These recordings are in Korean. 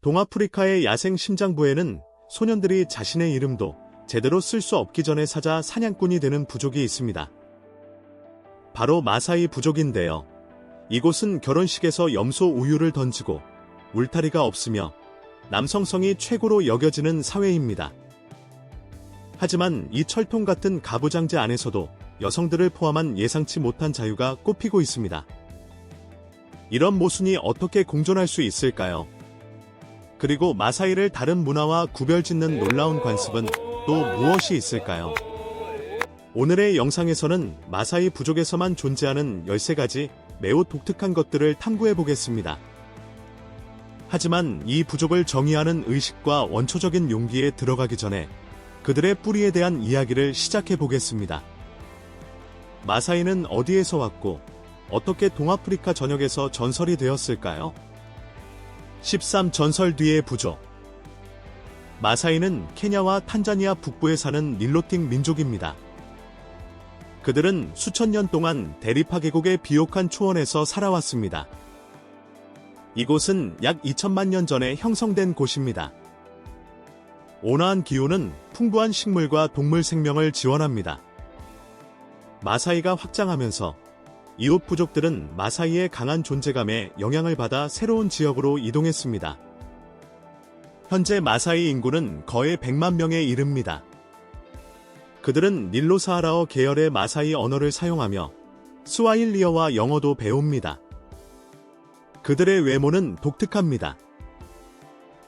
동아프리카의 야생 심장부에는 소년들이 자신의 이름도 제대로 쓸 수 없기 전에 사자 사냥꾼이 되는 부족이 있습니다. 바로 마사이 부족인데요. 이곳은 결혼식에서 염소 우유를 던지고 울타리가 없으며 남성성이 최고로 여겨지는 사회입니다. 하지만 이 철통 같은 가부장제 안에서도 여성들을 포함한 예상치 못한 자유가 꼽히고 있습니다. 이런 모순이 어떻게 공존할 수 있을까요? 그리고 마사이를 다른 문화와 구별짓는 놀라운 관습은 또 무엇이 있을까요? 오늘의 영상에서는 마사이 부족에서만 존재하는 13가지 매우 독특한 것들을 탐구해 보겠습니다. 하지만 이 부족을 정의하는 의식과 원초적인 용기에 들어가기 전에 그들의 뿌리에 대한 이야기를 시작해 보겠습니다. 마사이는 어디에서 왔고 어떻게 동아프리카 전역에서 전설이 되었을까요? 13 전설 뒤의 부족 마사이는 케냐와 탄자니아 북부에 사는 닐로틱 민족입니다. 그들은 수천 년 동안 대리파 계곡의 비옥한 초원에서 살아왔습니다. 이곳은 약 2천만 년 전에 형성된 곳입니다. 온화한 기후는 풍부한 식물과 동물 생명을 지원합니다. 마사이가 확장하면서 이웃 부족들은 마사이의 강한 존재감에 영향을 받아 새로운 지역으로 이동했습니다. 현재 마사이 인구는 거의 100만 명에 이릅니다. 그들은 닐로사하라어 계열의 마사이 언어를 사용하며 스와힐리어와 영어도 배웁니다. 그들의 외모는 독특합니다.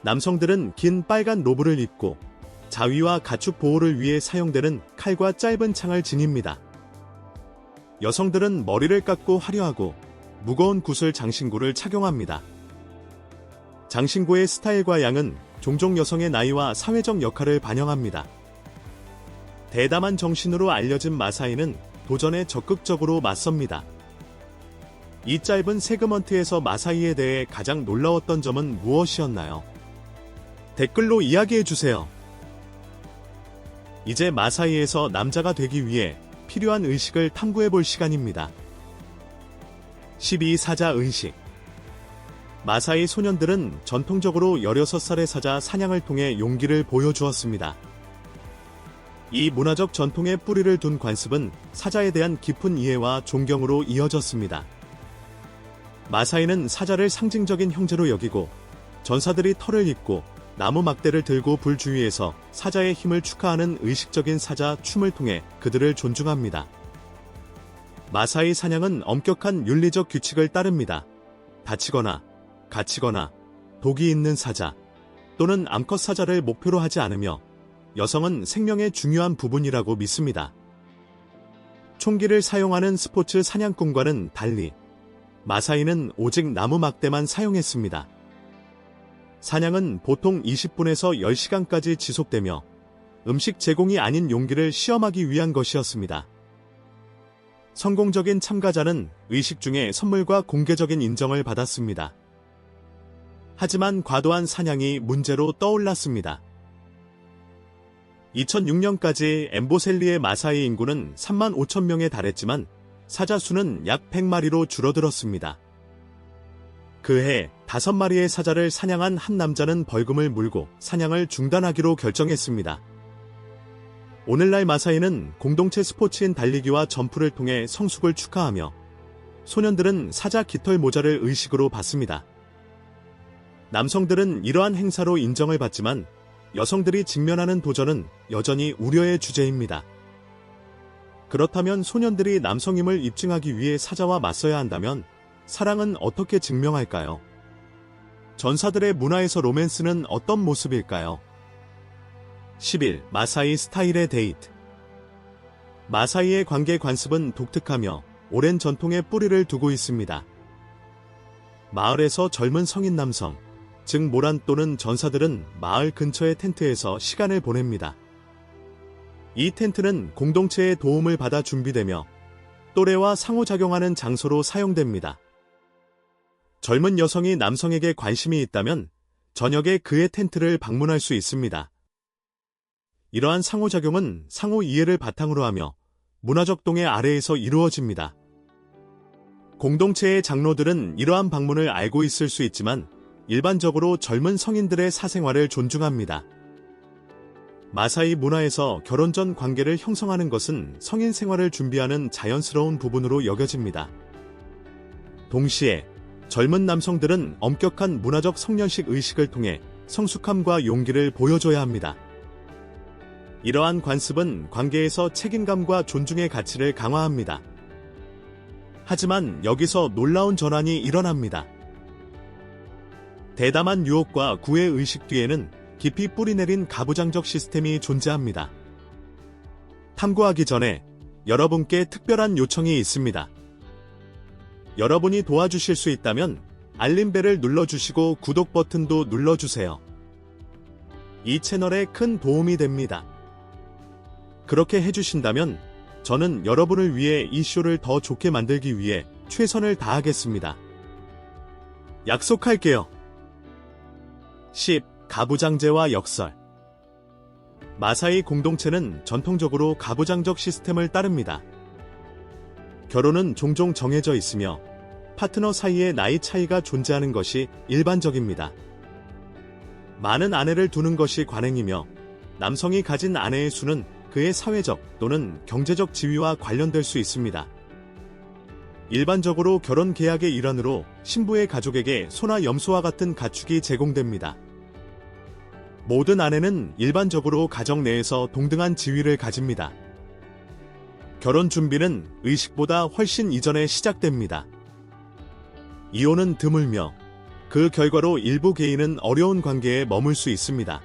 남성들은 긴 빨간 로브를 입고 자위와 가축 보호를 위해 사용되는 칼과 짧은 창을 지닙니다. 여성들은 머리를 깎고 화려하고 무거운 구슬 장신구를 착용합니다. 장신구의 스타일과 양은 종종 여성의 나이와 사회적 역할을 반영합니다. 대담한 정신으로 알려진 마사이는 도전에 적극적으로 맞섭니다. 이 짧은 세그먼트에서 마사이에 대해 가장 놀라웠던 점은 무엇이었나요? 댓글로 이야기해주세요. 이제 마사이에서 남자가 되기 위해 필요한 의식을 탐구해 볼 시간입니다. 12 사자 의식 마사이 소년들은 전통적으로 16살의 사자 사냥을 통해 용기를 보여주었습니다. 이 문화적 전통의 뿌리를 둔 관습은 사자에 대한 깊은 이해와 존경으로 이어졌습니다. 마사이는 사자를 상징적인 형제로 여기고 전사들이 털을 입고 나무 막대를 들고 불 주위에서 사자의 힘을 축하하는 의식적인 사자 춤을 통해 그들을 존중합니다. 마사이 사냥은 엄격한 윤리적 규칙을 따릅니다. 다치거나 갇히거나 독이 있는 사자 또는 암컷 사자를 목표로 하지 않으며 여성은 생명의 중요한 부분이라고 믿습니다. 총기를 사용하는 스포츠 사냥꾼과는 달리 마사이는 오직 나무 막대만 사용했습니다. 사냥은 보통 20분에서 10시간까지 지속되며 음식 제공이 아닌 용기를 시험하기 위한 것이었습니다. 성공적인 참가자는 의식 중에 선물과 공개적인 인정을 받았습니다. 하지만 과도한 사냥이 문제로 떠올랐습니다. 2006년까지 엠보셀리의 마사이 인구는 3만 5천 명에 달했지만 사자 수는 약 100마리로 줄어들었습니다. 그해 다섯 마리의 사자를 사냥한 한 남자는 벌금을 물고 사냥을 중단하기로 결정했습니다. 오늘날 마사이는 공동체 스포츠인 달리기와 점프를 통해 성숙을 축하하며 소년들은 사자 깃털 모자를 의식으로 받습니다. 남성들은 이러한 행사로 인정을 받지만 여성들이 직면하는 도전은 여전히 우려의 주제입니다. 그렇다면 소년들이 남성임을 입증하기 위해 사자와 맞서야 한다면 사랑은 어떻게 증명할까요? 전사들의 문화에서 로맨스는 어떤 모습일까요? 10일 마사이 스타일의 데이트 마사이의 관계 관습은 독특하며 오랜 전통의 뿌리를 두고 있습니다. 마을에서 젊은 성인 남성, 즉 모란 또는 전사들은 마을 근처의 텐트에서 시간을 보냅니다. 이 텐트는 공동체의 도움을 받아 준비되며 또래와 상호작용하는 장소로 사용됩니다. 젊은 여성이 남성에게 관심이 있다면 저녁에 그의 텐트를 방문할 수 있습니다. 이러한 상호작용은 상호 이해를 바탕으로 하며 문화적 동의 아래에서 이루어집니다. 공동체의 장로들은 이러한 방문을 알고 있을 수 있지만 일반적으로 젊은 성인들의 사생활을 존중합니다. 마사이 문화에서 결혼 전 관계를 형성하는 것은 성인 생활을 준비하는 자연스러운 부분으로 여겨집니다. 동시에 젊은 남성들은 엄격한 문화적 성년식 의식을 통해 성숙함과 용기를 보여줘야 합니다. 이러한 관습은 관계에서 책임감과 존중의 가치를 강화합니다. 하지만 여기서 놀라운 전환이 일어납니다. 대담한 유혹과 구애 의식 뒤에는 깊이 뿌리내린 가부장적 시스템이 존재합니다. 탐구하기 전에 여러분께 특별한 요청이 있습니다. 여러분이 도와주실 수 있다면 알림벨을 눌러주시고 구독 버튼도 눌러주세요. 이 채널에 큰 도움이 됩니다. 그렇게 해주신다면 저는 여러분을 위해 이 쇼를 더 좋게 만들기 위해 최선을 다하겠습니다. 약속할게요. 10. 가부장제와 역설 마사이 공동체는 전통적으로 가부장적 시스템을 따릅니다. 결혼은 종종 정해져 있으며 파트너 사이에 나이 차이가 존재하는 것이 일반적입니다. 많은 아내를 두는 것이 관행이며 남성이 가진 아내의 수는 그의 사회적 또는 경제적 지위와 관련될 수 있습니다. 일반적으로 결혼 계약의 일환으로 신부의 가족에게 소나 염소와 같은 가축이 제공됩니다. 모든 아내는 일반적으로 가정 내에서 동등한 지위를 가집니다. 결혼 준비는 의식보다 훨씬 이전에 시작됩니다. 이혼은 드물며 그 결과로 일부 개인은 어려운 관계에 머물 수 있습니다.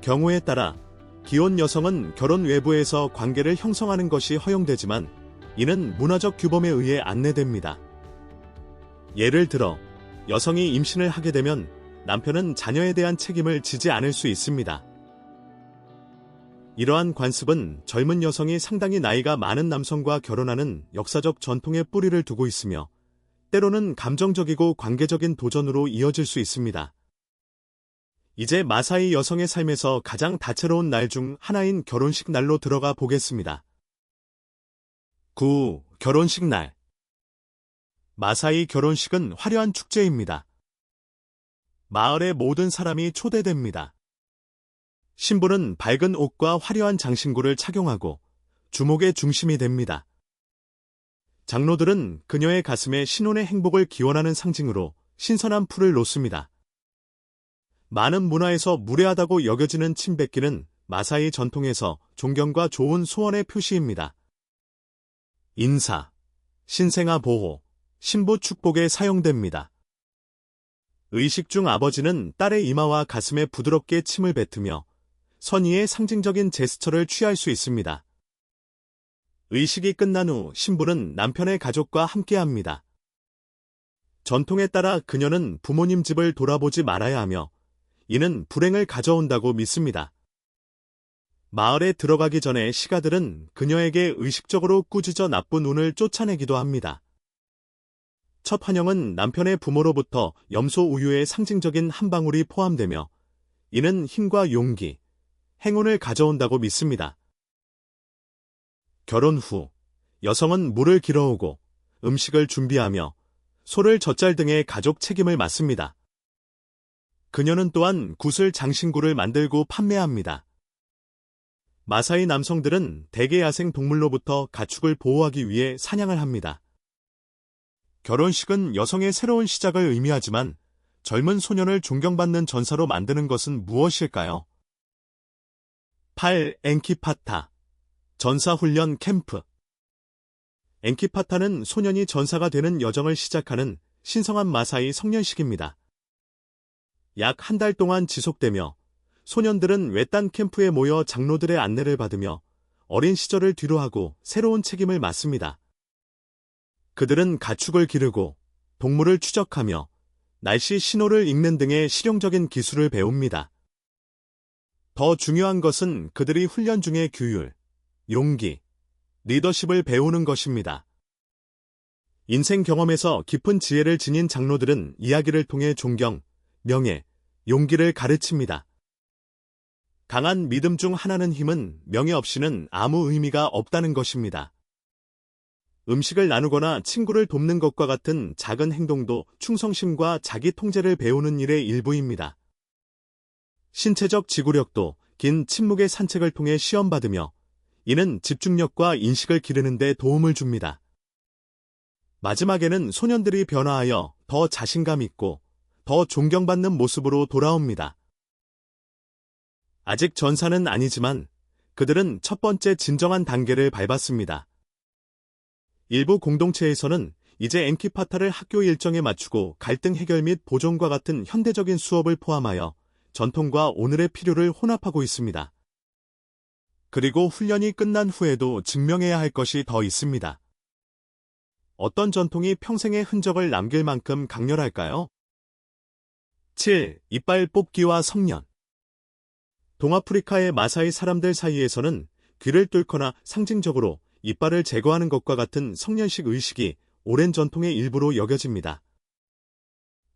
경우에 따라 기혼 여성은 결혼 외부에서 관계를 형성하는 것이 허용되지만 이는 문화적 규범에 의해 안내됩니다. 예를 들어 여성이 임신을 하게 되면 남편은 자녀에 대한 책임을 지지 않을 수 있습니다. 이러한 관습은 젊은 여성이 상당히 나이가 많은 남성과 결혼하는 역사적 전통의 뿌리를 두고 있으며 때로는 감정적이고 관계적인 도전으로 이어질 수 있습니다. 이제 마사이 여성의 삶에서 가장 다채로운 날 중 하나인 결혼식 날로 들어가 보겠습니다. 9. 결혼식 날 마사이 결혼식은 화려한 축제입니다. 마을의 모든 사람이 초대됩니다. 신부는 밝은 옷과 화려한 장신구를 착용하고 주목의 중심이 됩니다. 장로들은 그녀의 가슴에 신혼의 행복을 기원하는 상징으로 신선한 풀을 놓습니다. 많은 문화에서 무례하다고 여겨지는 침 뱉기는 마사이 전통에서 존경과 좋은 소원의 표시입니다. 인사, 신생아 보호, 신부 축복에 사용됩니다. 의식 중 아버지는 딸의 이마와 가슴에 부드럽게 침을 뱉으며 선의의 상징적인 제스처를 취할 수 있습니다. 의식이 끝난 후 신부는 남편의 가족과 함께합니다. 전통에 따라 그녀는 부모님 집을 돌아보지 말아야 하며 이는 불행을 가져온다고 믿습니다. 마을에 들어가기 전에 시가들은 그녀에게 의식적으로 꾸짖어 나쁜 운을 쫓아내기도 합니다. 첫 환영은 남편의 부모로부터 염소 우유의 상징적인 한 방울이 포함되며 이는 힘과 용기, 행운을 가져온다고 믿습니다. 결혼 후 여성은 물을 길어오고 음식을 준비하며 소를 젖잘 등의 가족 책임을 맡습니다. 그녀는 또한 구슬 장신구를 만들고 판매합니다. 마사이 남성들은 대개 야생 동물로부터 가축을 보호하기 위해 사냥을 합니다. 결혼식은 여성의 새로운 시작을 의미하지만 젊은 소년을 존경받는 전사로 만드는 것은 무엇일까요? 8. 엔키파타 전사훈련 캠프 엔키파타는 소년이 전사가 되는 여정을 시작하는 신성한 마사이 성년식입니다. 약 한 달 동안 지속되며 소년들은 외딴 캠프에 모여 장로들의 안내를 받으며 어린 시절을 뒤로하고 새로운 책임을 맡습니다. 그들은 가축을 기르고 동물을 추적하며 날씨 신호를 읽는 등의 실용적인 기술을 배웁니다. 더 중요한 것은 그들이 훈련 중의 규율, 용기, 리더십을 배우는 것입니다. 인생 경험에서 깊은 지혜를 지닌 장로들은 이야기를 통해 존경, 명예, 용기를 가르칩니다. 강한 믿음 중 하나는 힘은 명예 없이는 아무 의미가 없다는 것입니다. 음식을 나누거나 친구를 돕는 것과 같은 작은 행동도 충성심과 자기 통제를 배우는 일의 일부입니다. 신체적 지구력도 긴 침묵의 산책을 통해 시험받으며 이는 집중력과 인식을 기르는 데 도움을 줍니다. 마지막에는 소년들이 변화하여 더 자신감 있고 더 존경받는 모습으로 돌아옵니다. 아직 전사는 아니지만 그들은 첫 번째 진정한 단계를 밟았습니다. 일부 공동체에서는 이제 엔키파타를 학교 일정에 맞추고 갈등 해결 및 보존과 같은 현대적인 수업을 포함하여 전통과 오늘의 필요를 혼합하고 있습니다. 그리고 훈련이 끝난 후에도 증명해야 할 것이 더 있습니다. 어떤 전통이 평생의 흔적을 남길 만큼 강렬할까요? 7. 이빨 뽑기와 성년 동아프리카의 마사이 사람들 사이에서는 귀를 뚫거나 상징적으로 이빨을 제거하는 것과 같은 성년식 의식이 오랜 전통의 일부로 여겨집니다.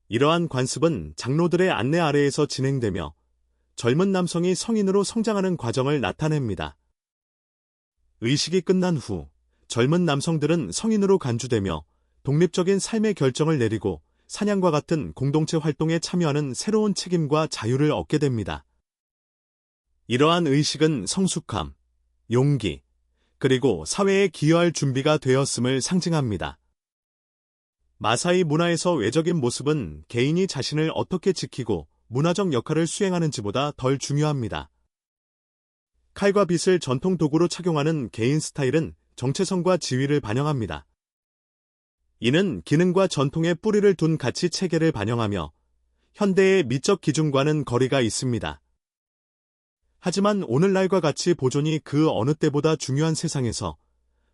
이러한 관습은 장로들의 안내 아래에서 진행되며 젊은 남성이 성인으로 성장하는 과정을 나타냅니다. 의식이 끝난 후 젊은 남성들은 성인으로 간주되며 독립적인 삶의 결정을 내리고 사냥과 같은 공동체 활동에 참여하는 새로운 책임과 자유를 얻게 됩니다. 이러한 의식은 성숙함, 용기, 그리고 사회에 기여할 준비가 되었음을 상징합니다. 마사이 문화에서 외적인 모습은 개인이 자신을 어떻게 지키고 문화적 역할을 수행하는지보다 덜 중요합니다. 칼과 빗을 전통 도구로 착용하는 개인 스타일은 정체성과 지위를 반영합니다. 이는 기능과 전통의 뿌리를 둔 가치 체계를 반영하며 현대의 미적 기준과는 거리가 있습니다. 하지만 오늘날과 같이 보존이 그 어느 때보다 중요한 세상에서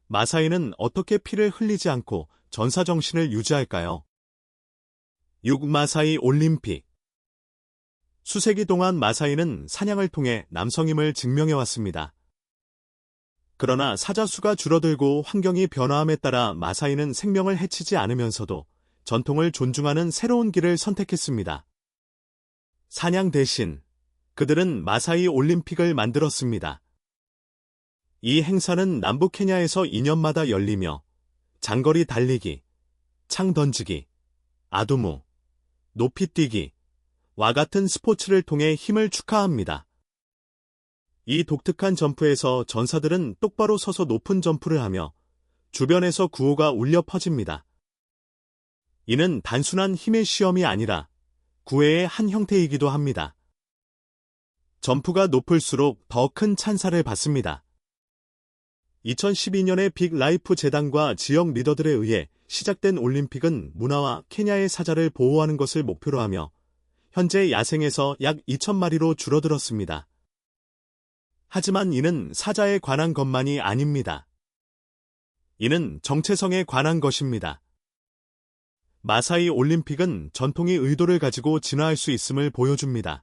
마사이는 어떻게 피를 흘리지 않고 전사정신을 유지할까요? 6. 마사이 올림픽 수세기 동안 마사이는 사냥을 통해 남성임을 증명해왔습니다. 그러나 사자수가 줄어들고 환경이 변화함에 따라 마사이는 생명을 해치지 않으면서도 전통을 존중하는 새로운 길을 선택했습니다. 사냥 대신 그들은 마사이 올림픽을 만들었습니다. 이 행사는 남북 케냐에서 2년마다 열리며 장거리 달리기, 창 던지기, 아두무, 높이 뛰기, 와 같은 스포츠를 통해 힘을 축하합니다. 이 독특한 점프에서 전사들은 똑바로 서서 높은 점프를 하며 주변에서 구호가 울려 퍼집니다. 이는 단순한 힘의 시험이 아니라 구애의 한 형태이기도 합니다. 점프가 높을수록 더 큰 찬사를 받습니다. 2012년에 빅 라이프 재단과 지역 리더들에 의해 시작된 올림픽은 문화와 케냐의 사자를 보호하는 것을 목표로 하며 현재 야생에서 약 2천 마리로 줄어들었습니다. 하지만 이는 사자에 관한 것만이 아닙니다. 이는 정체성에 관한 것입니다. 마사이 올림픽은 전통의 의도를 가지고 진화할 수 있음을 보여줍니다.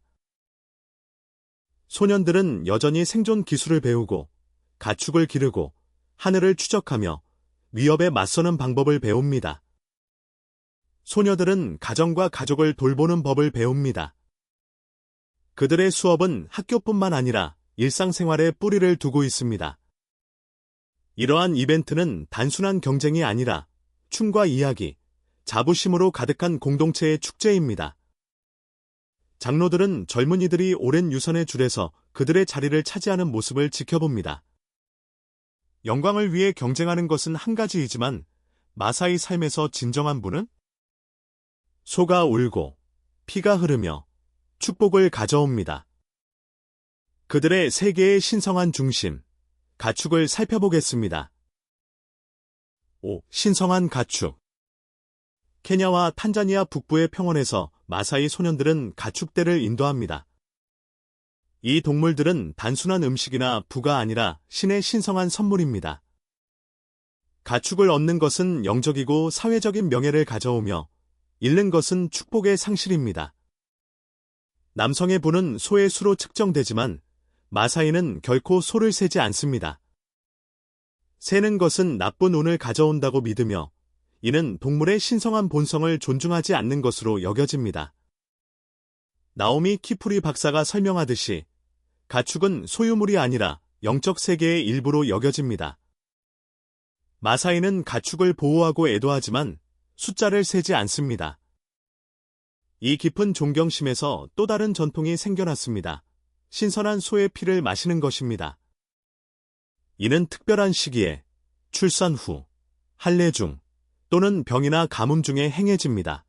소년들은 여전히 생존 기술을 배우고 가축을 기르고 하늘을 추적하며 위협에 맞서는 방법을 배웁니다. 소녀들은 가정과 가족을 돌보는 법을 배웁니다. 그들의 수업은 학교뿐만 아니라 일상생활에 뿌리를 두고 있습니다. 이러한 이벤트는 단순한 경쟁이 아니라 춤과 이야기, 자부심으로 가득한 공동체의 축제입니다. 장로들은 젊은이들이 오랜 유선의 줄에서 그들의 자리를 차지하는 모습을 지켜봅니다. 영광을 위해 경쟁하는 것은 한 가지이지만 마사이 삶에서 진정한 분은 소가 울고 피가 흐르며 축복을 가져옵니다. 그들의 세계의 신성한 중심, 가축을 살펴보겠습니다. 5. 신성한 가축 케냐와 탄자니아 북부의 평원에서 마사이 소년들은 가축대를 인도합니다. 이 동물들은 단순한 음식이나 부가 아니라 신의 신성한 선물입니다. 가축을 얻는 것은 영적이고 사회적인 명예를 가져오며 잃는 것은 축복의 상실입니다. 남성의 부는 소의 수로 측정되지만 마사이는 결코 소를 세지 않습니다. 세는 것은 나쁜 운을 가져온다고 믿으며 이는 동물의 신성한 본성을 존중하지 않는 것으로 여겨집니다. 나오미 키프리 박사가 설명하듯이 가축은 소유물이 아니라 영적 세계의 일부로 여겨집니다. 마사이는 가축을 보호하고 애도하지만 숫자를 세지 않습니다. 이 깊은 존경심에서 또 다른 전통이 생겨났습니다. 신선한 소의 피를 마시는 것입니다. 이는 특별한 시기에 출산 후, 할례 중 또는 병이나 가뭄 중에 행해집니다.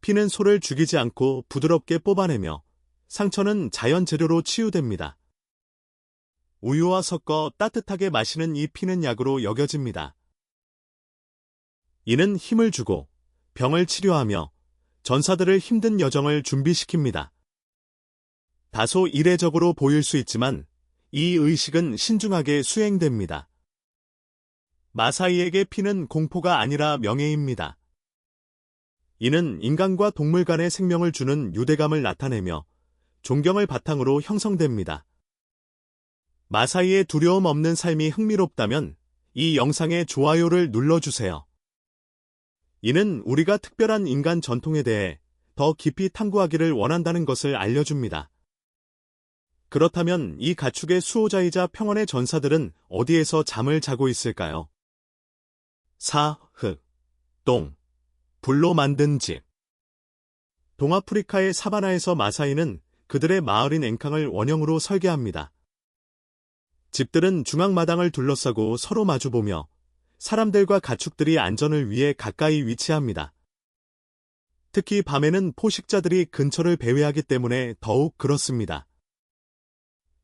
피는 소를 죽이지 않고 부드럽게 뽑아내며 상처는 자연 재료로 치유됩니다. 우유와 섞어 따뜻하게 마시는 이 피는 약으로 여겨집니다. 이는 힘을 주고 병을 치료하며 전사들을 힘든 여정을 준비시킵니다. 다소 이례적으로 보일 수 있지만 이 의식은 신중하게 수행됩니다. 마사이에게 피는 공포가 아니라 명예입니다. 이는 인간과 동물 간의 생명을 주는 유대감을 나타내며 존경을 바탕으로 형성됩니다. 마사이의 두려움 없는 삶이 흥미롭다면 이 영상에 좋아요를 눌러주세요. 이는 우리가 특별한 인간 전통에 대해 더 깊이 탐구하기를 원한다는 것을 알려줍니다. 그렇다면 이 가축의 수호자이자 평원의 전사들은 어디에서 잠을 자고 있을까요? 사, 흙, 똥, 불로 만든 집. 동아프리카의 사바나에서 마사이는 그들의 마을인 앵캉을 원형으로 설계합니다. 집들은 중앙마당을 둘러싸고 서로 마주보며 사람들과 가축들이 안전을 위해 가까이 위치합니다. 특히 밤에는 포식자들이 근처를 배회하기 때문에 더욱 그렇습니다.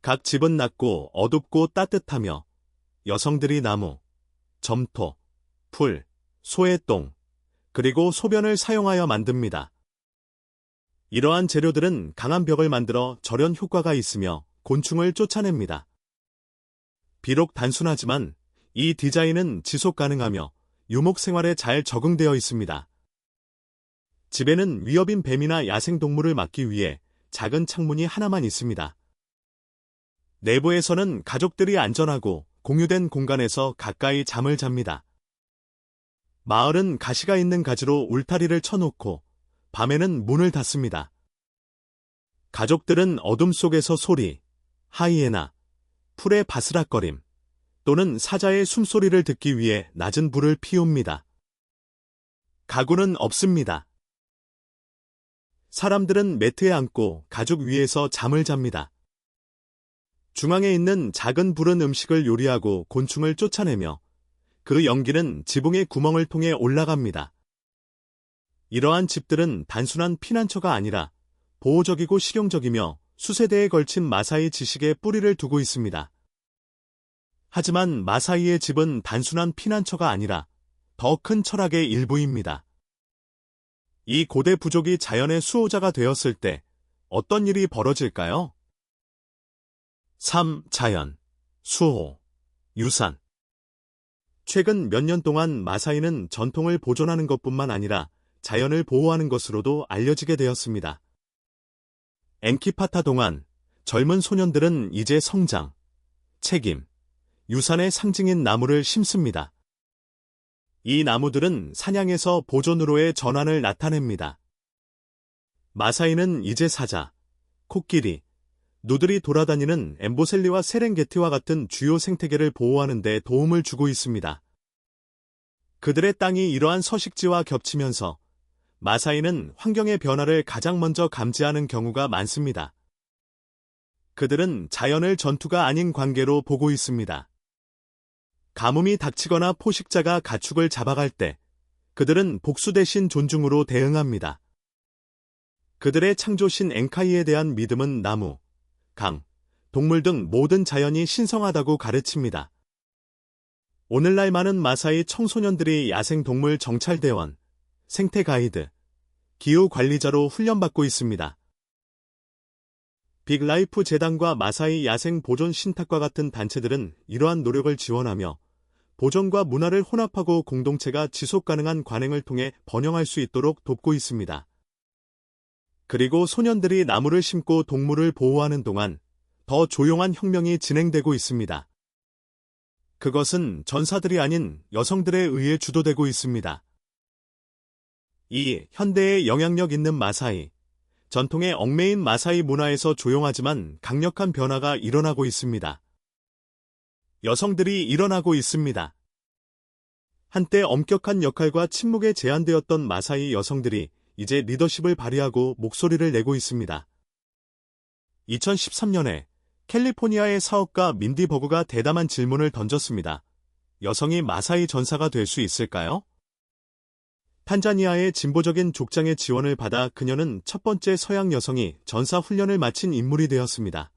각 집은 낮고 어둡고 따뜻하며 여성들이 나무, 점토, 풀, 소의 똥, 그리고 소변을 사용하여 만듭니다. 이러한 재료들은 강한 벽을 만들어 절연 효과가 있으며 곤충을 쫓아냅니다. 비록 단순하지만 이 디자인은 지속 가능하며 유목 생활에 잘 적응되어 있습니다. 집에는 위협인 뱀이나 야생동물을 막기 위해 작은 창문이 하나만 있습니다. 내부에서는 가족들이 안전하고 공유된 공간에서 가까이 잠을 잡니다. 마을은 가시가 있는 가지로 울타리를 쳐놓고 밤에는 문을 닫습니다. 가족들은 어둠 속에서 소리, 하이에나, 풀의 바스락거림 또는 사자의 숨소리를 듣기 위해 낮은 불을 피웁니다. 가구는 없습니다. 사람들은 매트에 앉고 가죽 위에서 잠을 잡니다. 중앙에 있는 작은 불은 음식을 요리하고 곤충을 쫓아내며 그 연기는 지붕의 구멍을 통해 올라갑니다. 이러한 집들은 단순한 피난처가 아니라 보호적이고 실용적이며 수세대에 걸친 마사이 지식에 뿌리를 두고 있습니다. 하지만 마사이의 집은 단순한 피난처가 아니라 더 큰 철학의 일부입니다. 이 고대 부족이 자연의 수호자가 되었을 때 어떤 일이 벌어질까요? 3. 자연, 수호, 유산. 최근 몇 년 동안 마사이는 전통을 보존하는 것뿐만 아니라 자연을 보호하는 것으로도 알려지게 되었습니다. 엔키파타 동안 젊은 소년들은 이제 성장, 책임, 유산의 상징인 나무를 심습니다. 이 나무들은 사냥에서 보존으로의 전환을 나타냅니다. 마사이는 이제 사자, 코끼리, 누들이 돌아다니는 엠보셀리와 세렝게티와 같은 주요 생태계를 보호하는 데 도움을 주고 있습니다. 그들의 땅이 이러한 서식지와 겹치면서 마사이는 환경의 변화를 가장 먼저 감지하는 경우가 많습니다. 그들은 자연을 전투가 아닌 관계로 보고 있습니다. 가뭄이 닥치거나 포식자가 가축을 잡아갈 때 그들은 복수 대신 존중으로 대응합니다. 그들의 창조신 엥카이에 대한 믿음은 나무, 강, 동물 등 모든 자연이 신성하다고 가르칩니다. 오늘날 많은 마사이 청소년들이 야생동물 정찰대원, 생태 가이드, 기후 관리자로 훈련받고 있습니다. 빅라이프 재단과 마사이 야생 보존 신탁과 같은 단체들은 이러한 노력을 지원하며 보존과 문화를 혼합하고 공동체가 지속 가능한 관행을 통해 번영할 수 있도록 돕고 있습니다. 그리고 소년들이 나무를 심고 동물을 보호하는 동안 더 조용한 혁명이 진행되고 있습니다. 그것은 전사들이 아닌 여성들에 의해 주도되고 있습니다. 이 현대의 영향력 있는 마사이, 전통의 얽매인 마사이 문화에서 조용하지만 강력한 변화가 일어나고 있습니다. 여성들이 일어나고 있습니다. 한때 엄격한 역할과 침묵에 제한되었던 마사이 여성들이 이제 리더십을 발휘하고 목소리를 내고 있습니다. 2013년에 캘리포니아의 사업가 민디 버그가 대담한 질문을 던졌습니다. 여성이 마사이 전사가 될 수 있을까요? 탄자니아의 진보적인 족장의 지원을 받아 그녀는 첫 번째 서양 여성이 전사 훈련을 마친 인물이 되었습니다.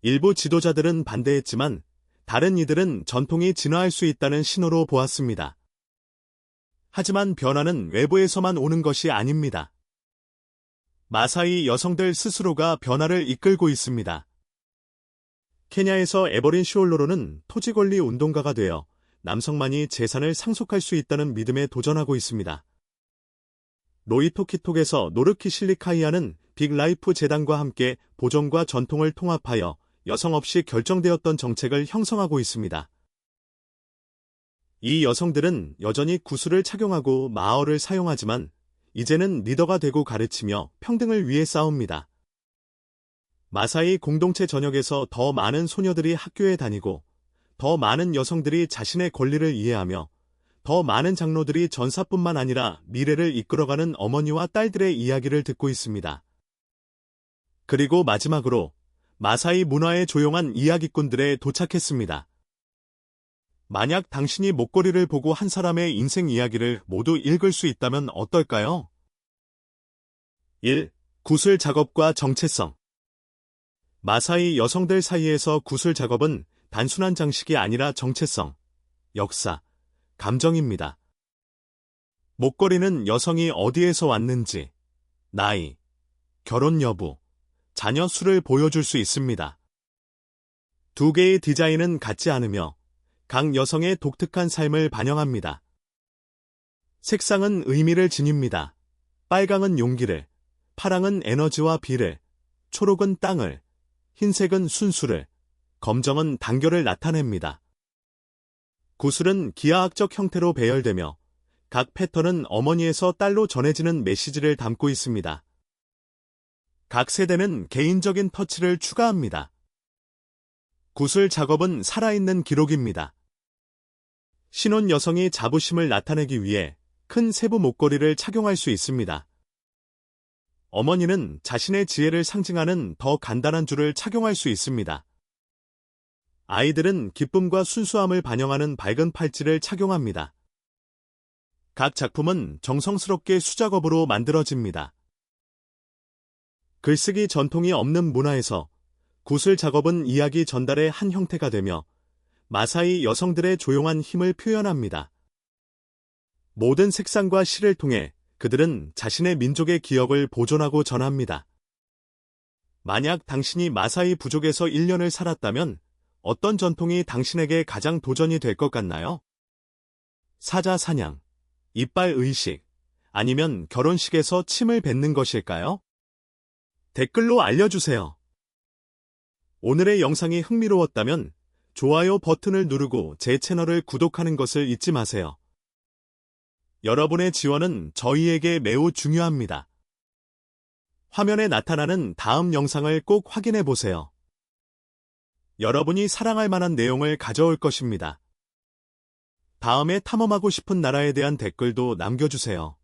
일부 지도자들은 반대했지만 다른 이들은 전통이 진화할 수 있다는 신호로 보았습니다. 하지만 변화는 외부에서만 오는 것이 아닙니다. 마사이 여성들 스스로가 변화를 이끌고 있습니다. 케냐에서 에버린 시올로로는 토지 권리 운동가가 되어 남성만이 재산을 상속할 수 있다는 믿음에 도전하고 있습니다. 로이토키톡에서 노르키 실리카이아는 빅라이프 재단과 함께 보정과 전통을 통합하여 여성 없이 결정되었던 정책을 형성하고 있습니다. 이 여성들은 여전히 구슬을 착용하고 마어를 사용하지만 이제는 리더가 되고 가르치며 평등을 위해 싸웁니다. 마사이 공동체 전역에서 더 많은 소녀들이 학교에 다니고 더 많은 여성들이 자신의 권리를 이해하며 더 많은 장로들이 전사뿐만 아니라 미래를 이끌어가는 어머니와 딸들의 이야기를 듣고 있습니다. 그리고 마지막으로 마사이 문화의 조용한 이야기꾼들에 도착했습니다. 만약 당신이 목걸이를 보고 한 사람의 인생 이야기를 모두 읽을 수 있다면 어떨까요? 1. 구슬 작업과 정체성 마사이 여성들 사이에서 구슬 작업은 단순한 장식이 아니라 정체성, 역사, 감정입니다. 목걸이는 여성이 어디에서 왔는지, 나이, 결혼 여부, 자녀 수를 보여줄 수 있습니다. 두 개의 디자인은 같지 않으며 각 여성의 독특한 삶을 반영합니다. 색상은 의미를 지닙니다. 빨강은 용기를, 파랑은 에너지와 비를, 초록은 땅을, 흰색은 순수를, 검정은 단결을 나타냅니다. 구슬은 기하학적 형태로 배열되며 각 패턴은 어머니에서 딸로 전해지는 메시지를 담고 있습니다. 각 세대는 개인적인 터치를 추가합니다. 구슬 작업은 살아있는 기록입니다. 신혼 여성이 자부심을 나타내기 위해 큰 세부 목걸이를 착용할 수 있습니다. 어머니는 자신의 지혜를 상징하는 더 간단한 줄을 착용할 수 있습니다. 아이들은 기쁨과 순수함을 반영하는 밝은 팔찌를 착용합니다. 각 작품은 정성스럽게 수작업으로 만들어집니다. 글쓰기 전통이 없는 문화에서 구슬 작업은 이야기 전달의 한 형태가 되며 마사이 여성들의 조용한 힘을 표현합니다. 모든 색상과 실을 통해 그들은 자신의 민족의 기억을 보존하고 전합니다. 만약 당신이 마사이 부족에서 1년을 살았다면 어떤 전통이 당신에게 가장 도전이 될 것 같나요? 사자 사냥, 이빨 의식, 아니면 결혼식에서 침을 뱉는 것일까요? 댓글로 알려주세요. 오늘의 영상이 흥미로웠다면 좋아요 버튼을 누르고 제 채널을 구독하는 것을 잊지 마세요. 여러분의 지원은 저희에게 매우 중요합니다. 화면에 나타나는 다음 영상을 꼭 확인해 보세요. 여러분이 사랑할 만한 내용을 가져올 것입니다. 다음에 탐험하고 싶은 나라에 대한 댓글도 남겨주세요.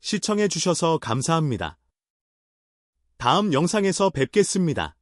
시청해주셔서 감사합니다. 다음 영상에서 뵙겠습니다.